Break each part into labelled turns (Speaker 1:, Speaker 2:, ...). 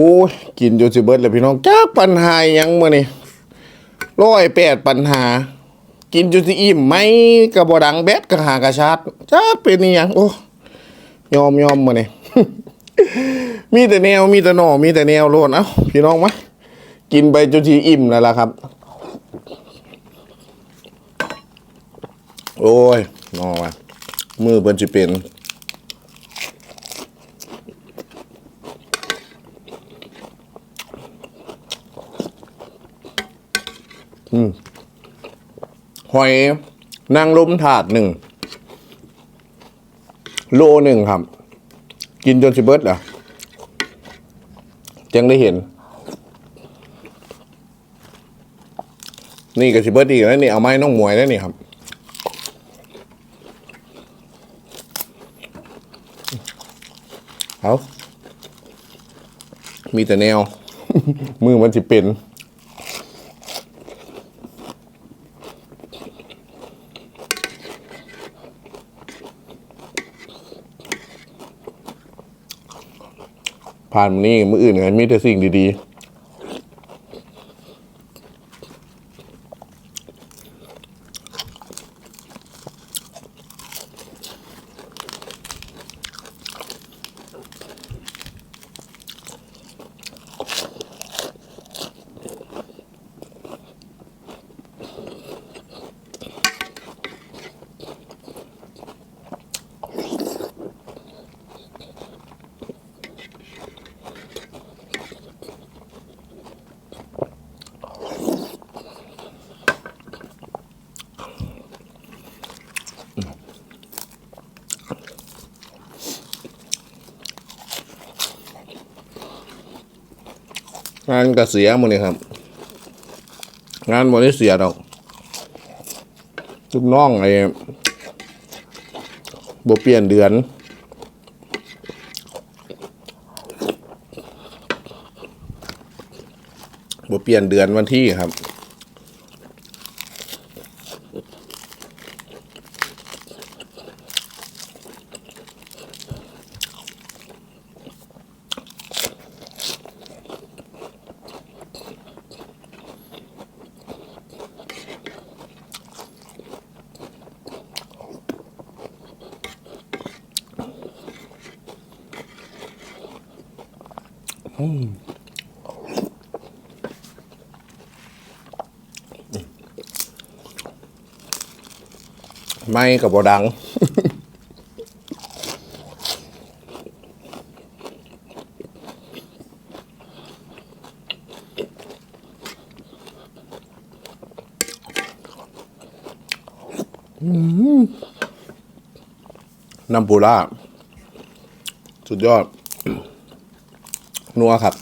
Speaker 1: โอ้ยกินจนสิเบิดเลยพี่น้องจักปัญหายังมื้อนี้ร้อยแปดปัญหา กินจนสิอิ่มไหมกระบดังแบดกระหากระชาดจักเป็นอีหยังโอ้ยอมยอมมื้อนี้มีแต่แนวมีแต่หน่อมีแต่แนวโลดเอ้าพี่น้องมากินไปจนสิอิ่มแล้วล่ะครับ โอ้ยนอว่ะมือเพิ่นสิเป็น อยนางรมถาดหนึ่งโลหนึ่งครับ กินจนสิเบิดเหรอยังได้เห็น นี่ก็สิเบิดอีกแล้วนี่เอาไม้น้องมวยแล้วนี่ครับเอามีแต่แนว มือมันสิเป็น ผ่านมานี่มืออื่นไงมีแต่สิ่งดี งานก็เสียหมดเลยครับ งานหมดนี้เสียดอกลูกน้องไอ้บเปลี่ยนเดือน บเปลี่ยนเดือนวันที่ครับ ไม่กับบดัง น้ำปูล่าสุดยอด นัวครับ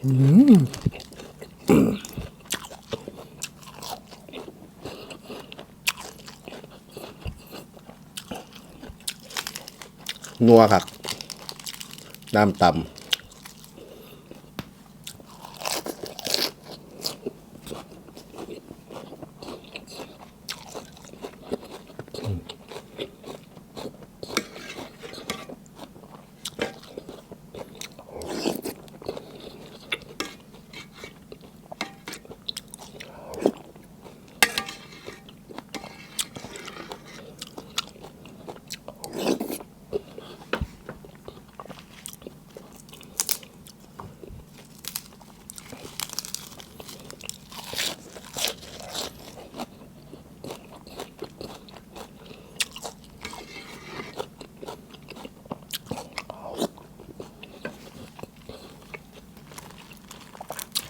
Speaker 1: นัวครับน้ำตำ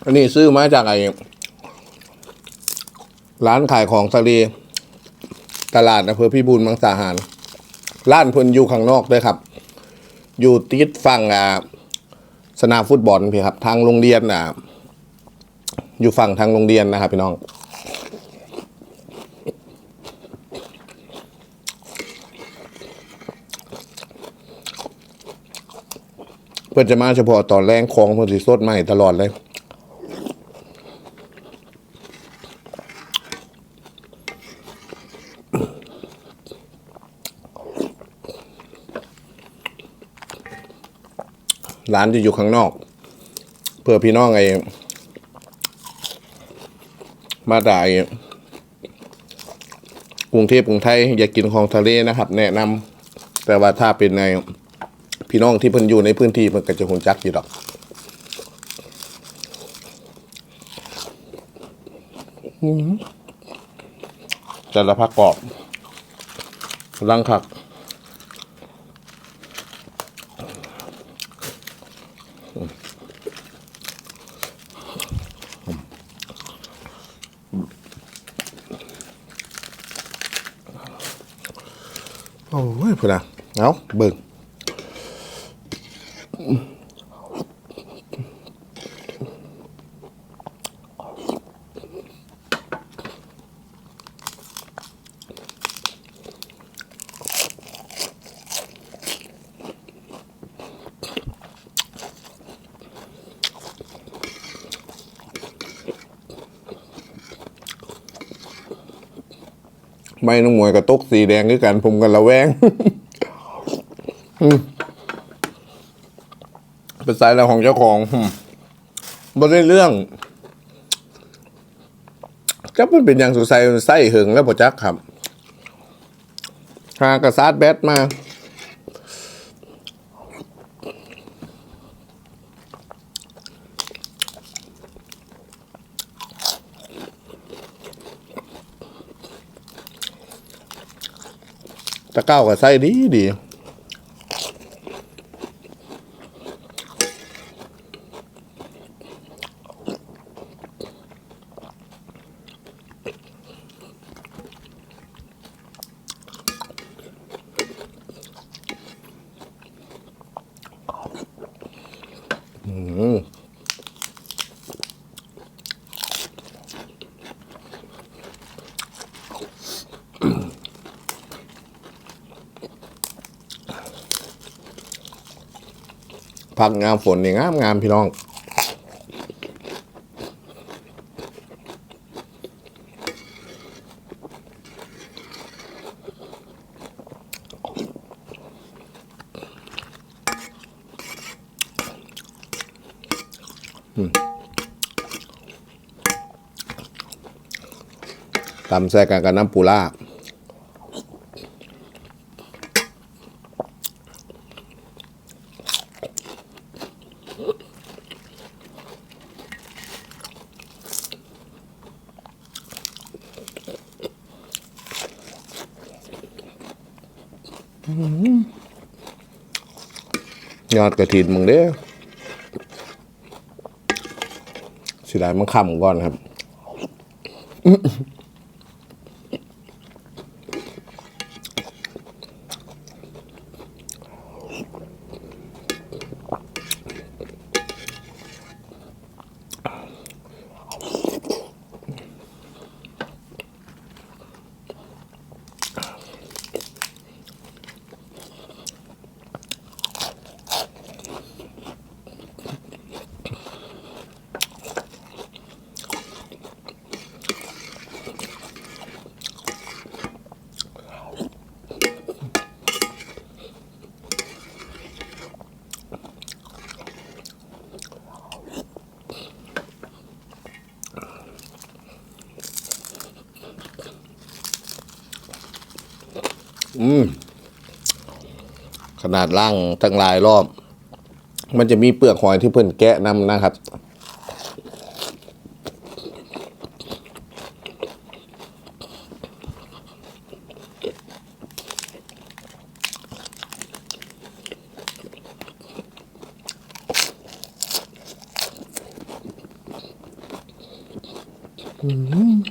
Speaker 1: อันนี้ซื้อมาจากไอ้ร้านขายของทะเลตลาดอำเภอพิบูลมังสาหาร ร้านเพิ่นอยู่ข้างนอกด้วยครับ อยู่ติดฝั่งอ่าสนามฟุตบอลพี่ครับ ทางโรงเรียนอะ อยู่ฝั่งทางโรงเรียนนะครับ พี่น้อง เพื่อจะมาเฉพาะตอนแรงของเพื่อสิสดใหม่ตลอดเลย ร้านจะอยู่ข้างนอก เพื่อพี่น้องไอ้มาได้กรุงเทพกรุงไทยอยากกินของทะเลนะครับ แนะนำแต่ว่าถ้าเป็นในพี่น้องที่เพิ่นอยู่ในพื้นที่เพิ่นก็จะคงจักอยู่ดอกแต่ละพักกรอบลังคัก โอ้ยพุ่นอะเอาเบิ่ง ม่น้องมวยกับตกสีแดงด้วยกัน ผมกันละแวงเป็นสายแล้วของเจ้าของบ่ได้เรื่องก็มันเป็นอย่างสุดใส่ไส้หึงแล้วบ่จักครับหากระซาดแบทมา เก้ากับไส้ดีดี อืม พักงามฝนนี่งามงามพี่น้องตำแซ่กันกับน้ำปูล่าอ ยอดกระถินมึงเด้อสิได้มันคำก่อนครับ อืมขนาดล่างทั้งลายรอบ มันจะมีเปลือกหอยที่เพิ่อนแกะนำนะครับ อ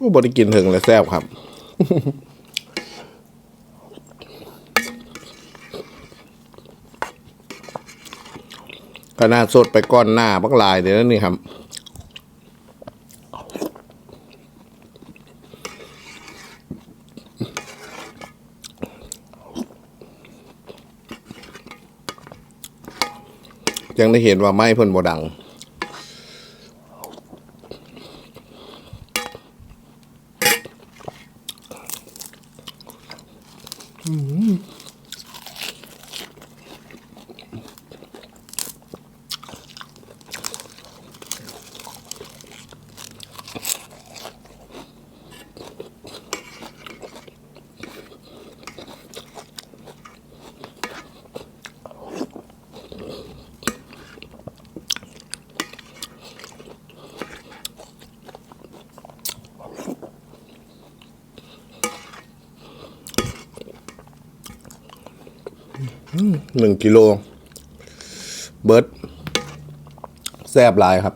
Speaker 1: โอ้บได้กินถึงเลยแซ่บครับ ขนาดสดไปก้อนหน้าบักลายเดี๋ยวนี่ครับยังได้เห็นว่าไม้เพิ่นบ่ดัง 嗯。 หนึ่งกิโล เบิร์ดแซบลายครับ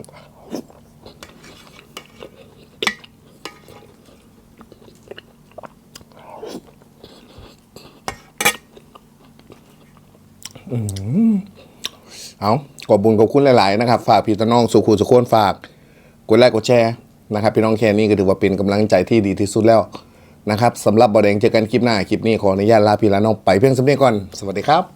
Speaker 1: อเอาขอบบุญขอบคุณหลาย ๆ นะครับ ฝากพี่น้องสุขุสุขคนฝาก กดไลค์กดแชร์นะครับ พี่น้องแค่นี้ก็ถือว่าเป็นกำลังใจที่ดีที่สุดแล้วนะครับสำหรับบอแดงเจอกันคลิปหน้า คลิปนี้ขออนุญาตลาพี่ลาน้องไปเพียงสำเนียก่อน สวัสดีครับ